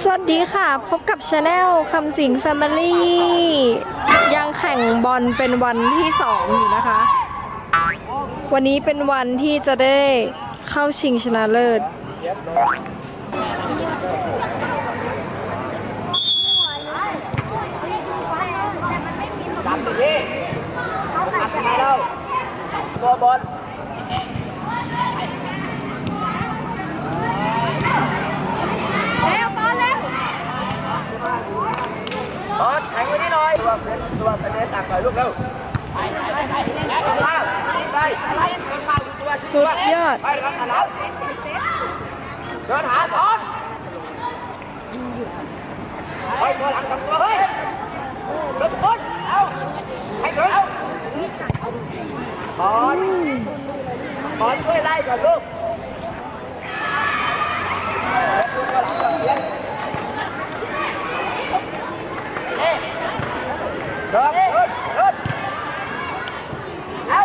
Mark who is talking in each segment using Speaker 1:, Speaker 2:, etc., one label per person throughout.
Speaker 1: สวัสดีค่ะ พบกับชาแนลคำสิงแฟมิลี่ ยังแข่งบอลเป็นวันที่สองอยู่นะคะ วันนี้เป็นวันที่จะได้เข้าชิงชนะเลิศ
Speaker 2: จับอยู่ที่อัดทำไมเราตัวบนเร็วบอลเร็วบอลแข็งไว้ นี่หน่อยตัวเป็นตัวเป็นตักหน่อยลูกเร็วไปไปไปไปข้าวไปอะไรข้าวตัว
Speaker 1: สุดยอด
Speaker 2: ไปรับอันแล้วเดินหาบอลเฮ้ยตัวหลังกับตัวเฮ้ยเดินบอลเอาให้เดินเอาบอลบอลช่วยไล่ก่อนลูกเดินเดินเดินเอา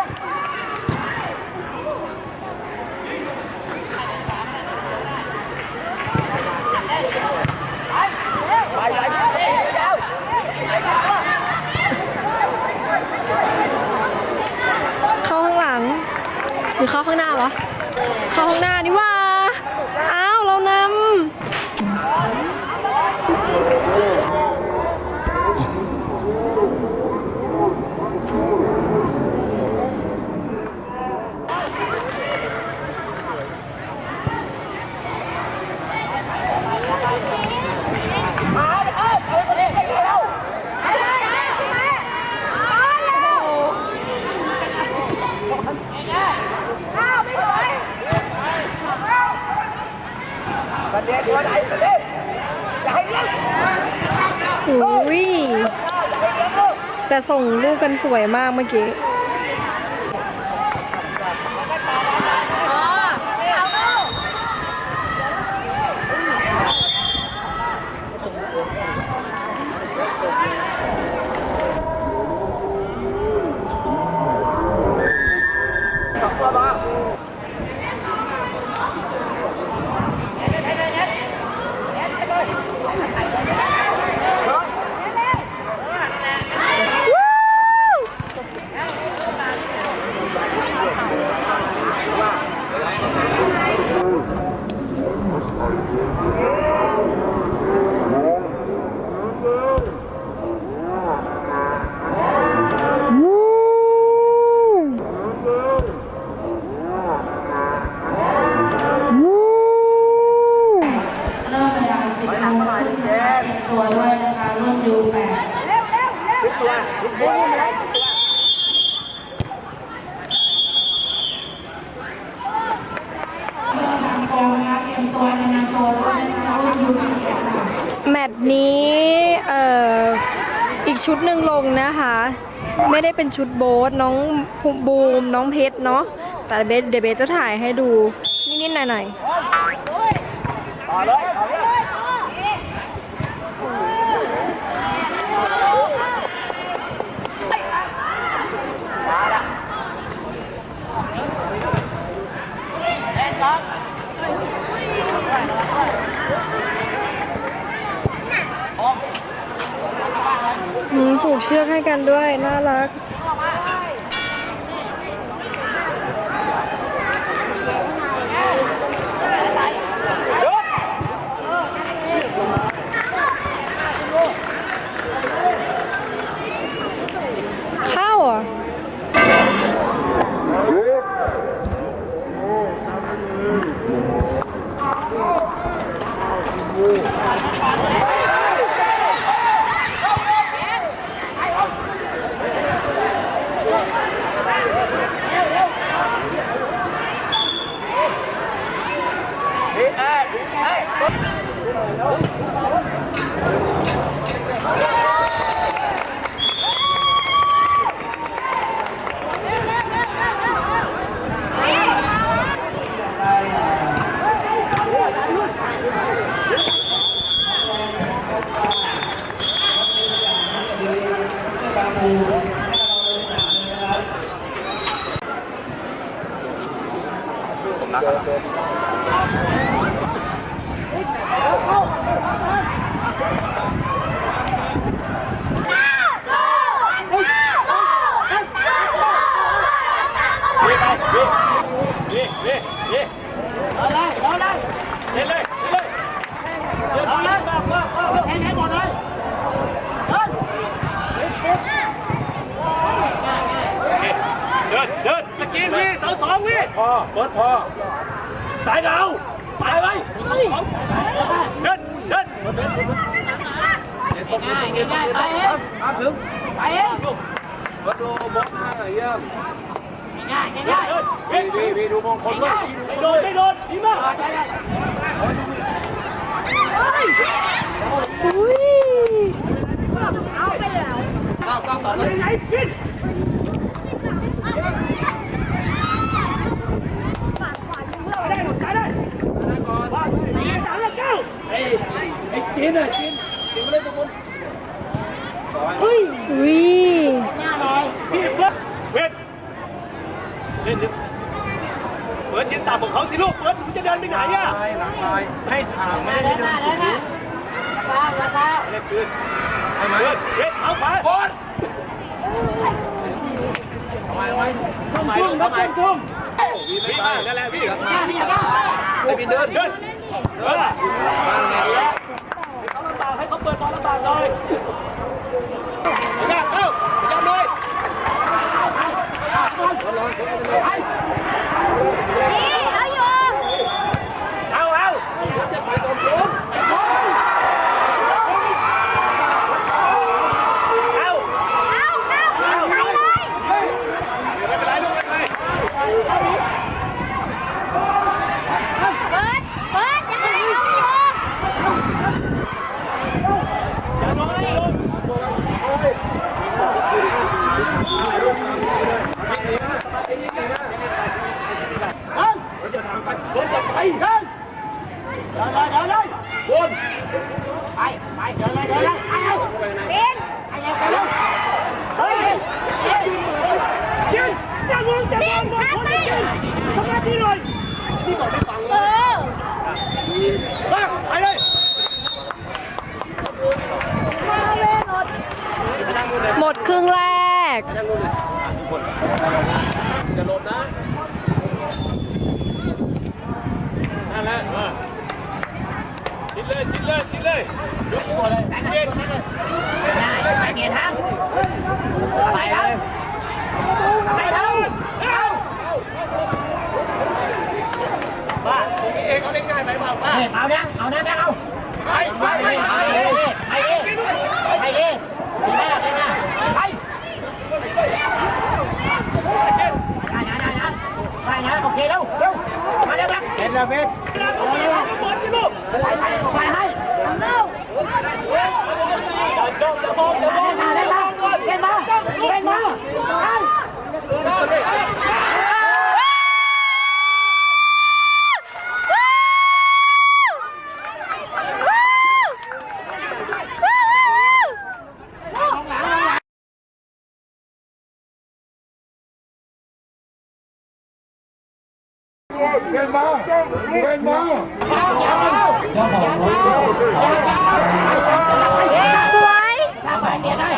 Speaker 2: ไปไปไปยา
Speaker 1: เข้าข้างหลัง หรือเข้าข้างหน้าวะ เข้าข้างหน้านี่ว่า อ้าว เรานำ
Speaker 2: ประเด็นตัวไหนประเด็น อุ้ย
Speaker 1: แต่ส่งลูกกันสวยมากเมื่อกี้
Speaker 2: สองตัวมา
Speaker 3: เริ่มเวลาสิบโมงครึ่งนะคะ เตรียมตัวด้วยนะคะรุ่นยูแปด
Speaker 2: ทางก
Speaker 3: องนะคะเตรียมตัวนำตัวด้วยนะคะรุ่นยูสิบเอ็ดค่ะ
Speaker 1: แมตช์นี้เอ่ออีกชุดหนึ่งลงนะคะ ไม่ได้เป็นชุดโบ๊ทน้องบูมน้องเพชรเนาะแต่เบสเดยวเบสจะถ่ายให้ดูนิดๆหน่อย
Speaker 2: ต่อเลยต่อเลย
Speaker 1: เชือกให้กันด้วย น่ารัก เข้าอะ
Speaker 2: เฮ้ยเอ้ยเอ้ ย
Speaker 1: เนี่
Speaker 4: นี่นี่
Speaker 2: เอาเลยเอาเลย
Speaker 4: เล่นเลยเล่นเลยเดิน
Speaker 2: เอาเลย
Speaker 4: มามามามา
Speaker 2: แทงให้หมด เลยเดิน
Speaker 4: เดินเดินตะกี้พี่เสาสองพี่พอเปิดพอสายเราสายไว้เสาสองเดินเดิน
Speaker 2: ง่ายง่ายไปเอง
Speaker 4: มาถึง
Speaker 2: ไปเอง
Speaker 4: มาดูบอลหน้าหน่อยเยี่ยม
Speaker 2: ง่ายง่าย
Speaker 4: เดินพี่พี่ดูมงคลด้วยไม่โดนไม่โดนดีมาก
Speaker 2: ได้ได้
Speaker 1: อุ้ย
Speaker 4: ก้าวก้าวต่อเลยไหนขึ้นได้หรอได้ได้ได้ก่อนว่าสามแล้วเก้าไอ้ไอ้จีนอะจีนจีนไม่ได้ตรงนู้น
Speaker 1: อุ้ย
Speaker 2: หน้าเลย
Speaker 4: พี่เพื่อนเวทเล่นดิเปิดยืนตามของเขาสิลูกเปิดมึงจะเดินไปไหนอะหลังลายให้ถาม
Speaker 2: หน้าเลยหน้าเลยหน้าตาตา
Speaker 4: เล่นคืนให้มาเวทเอาไปบอลทำไมไว้ทำไมทำไมซุ่มพี่มานั่นแหละพี่
Speaker 2: หน้าพี่หน้า
Speaker 4: ให้พี่เดินเดินเดินเขาลำบากให้เขาเปิดบอลลำบากเลยยากเข้ายากเลย เอาเอาเอาเอาไม่เป็นไรลูกไม่เป็นไรอย่าลงอย่าลงรถ จะไป
Speaker 2: เดินเดินเลยเดินเลย
Speaker 4: วน
Speaker 2: ไปไปเดินเลยเดินเลยไปเอาเป็นไปเอาไปเอาเฮ้ย
Speaker 4: ยืนอย่างงจะมองมองคนยืนทำหน้าที่หน่อยนี่บอกไม่ฟังเลยบ้างไป เลยนั่งนู่นเลย
Speaker 1: หมดครึ่งแรก
Speaker 4: นั่งนู่นเลยคนจะลดนะนั่นแหละมาชิดเลยชิดเลยชิดเลยยกตัวเลย
Speaker 2: ไป
Speaker 4: เย็น
Speaker 2: เลยไปเกียร์ทางไปทางไปทาง
Speaker 4: เอาบ้าตรงนี้เองเขาเล่นง่ายไปเปล่าบ้า
Speaker 2: เฮ้ยเอานะเอานะนะเอา
Speaker 4: ไปไป
Speaker 2: ไป
Speaker 4: ไป
Speaker 2: ดิไปดิไปดิดีมากเลยนะไปได้นะได้นะได้นะโอเคเร็วเร็วมาเร็วนะเห็นแล้วเพชร
Speaker 4: เอาเลยบอลสิลูก
Speaker 2: ไปไปไปให้เร็ว
Speaker 4: อย่าจ้องอย่ามองอย่ามอง
Speaker 2: เล่นมาเล่นมาเล่นมาเล่นมาไป
Speaker 1: สวย
Speaker 2: ทางไปเดียนได้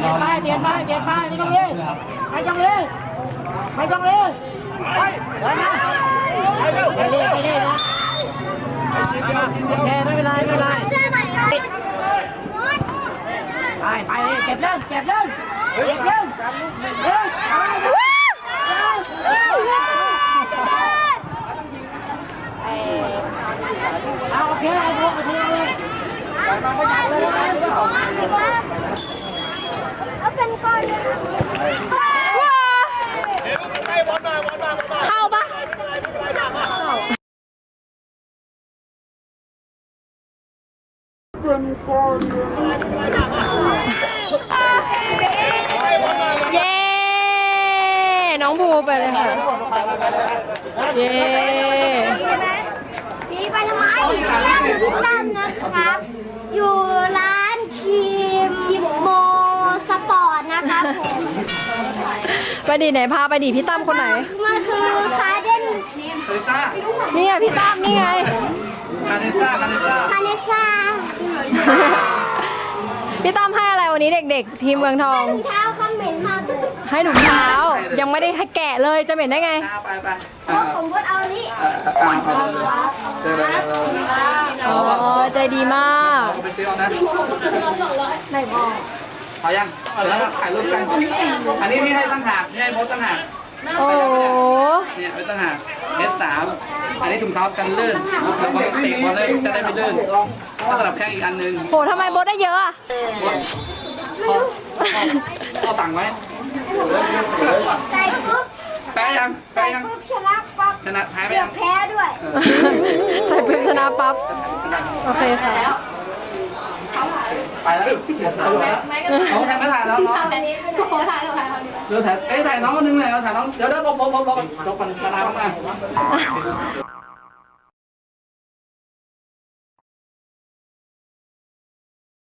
Speaker 2: เดียนไปเดียนไปเดียนไปไม่ต้องเล่นไม่ต้องเล่นไม่ต้องเล่น
Speaker 4: ไป
Speaker 2: นะไปเล่นไปเล่นนะโอเคไม่เป็นไรไม่เป็นไรไปไปเก็บเล่นเก็บเล่นเก็บเล่นเฮ้ยเอาโอเคเอาโอเคเลย
Speaker 5: เอาเป็นก้อนเลยค่ะ
Speaker 1: ว้า
Speaker 4: เดี๋ยวไปบอลมาบอลมาบอลมา
Speaker 1: เข้าปะ
Speaker 4: ไม่เป็นไรไม่เป็นไรมามา
Speaker 1: เย้ น้องภูไป เลยค่ะ เย้
Speaker 5: พี่ไปทำไมเล่นตั้นนะครับ อยู่ร้านครีมโมสปอร์ตนะครับผม
Speaker 1: ไปดิไหนพาไปดิพี่ตั้มคนไหน
Speaker 5: มันคือคาเดน
Speaker 2: คาริซ่า
Speaker 1: นี่ไงพี่ตั้มนี่ไง
Speaker 2: คาริซ่าคาริซ่า
Speaker 5: คาเนซ่า
Speaker 1: พี่ตั้มให้อะไรวันนี้เด็ก ๆ ทีมเมืองทอง
Speaker 5: ถุงเท้า
Speaker 1: ให้ถุงเท้า ยังไม่ได้ให้แกะเลยจะเหม็นได้ไง
Speaker 2: ไปไป
Speaker 5: เพราะผมก็เอานี้
Speaker 2: เอาเอาเจอเลย
Speaker 1: อ๋อ ใจดีมาก
Speaker 2: ไปซื้อเอานะ
Speaker 5: ไม่บอก
Speaker 2: พอยังเดี๋ยวถ่ายรูปกัน อันนี้พี่ให้ตั้งหากพี่ให้โพสตั้งหาก
Speaker 1: โอ้โห
Speaker 2: เนี่ยไม่ตั้งหากเอสสามอันนี้ถุงเท้ากันลื่นแล้วบอลเตะบอลเลยจะได้ไม่ลื่นก็สลับแข้งอีกอันหนึง
Speaker 1: โหทำไมโบทได้เยอะอะ
Speaker 2: พ่อพ่อสั่งไว้
Speaker 5: ใส่ปุ๊บ
Speaker 2: แพ้ยังแพ้
Speaker 5: ใส่
Speaker 2: ยัง
Speaker 5: ปุ๊บชนะปั๊บ
Speaker 2: ชนะแพ้ไป
Speaker 5: เกือ
Speaker 2: ยั
Speaker 5: บ
Speaker 2: ง
Speaker 5: แพ้ด้วย
Speaker 1: ใส่เพิ่มชนะปั๊บ โอเคค่ะ
Speaker 2: ไปแล้วน้องแทนไม่ถ่ายแล้วน้อง
Speaker 5: ขอถ่ายหน่อย
Speaker 2: เดี๋ยวถ่ายเอ้ยถ่ายน้องคนนึงเลยเอาถ่ายน้องเดี๋ยวเดี๋ยวลบลบลบลบลบมันกระดาษมาก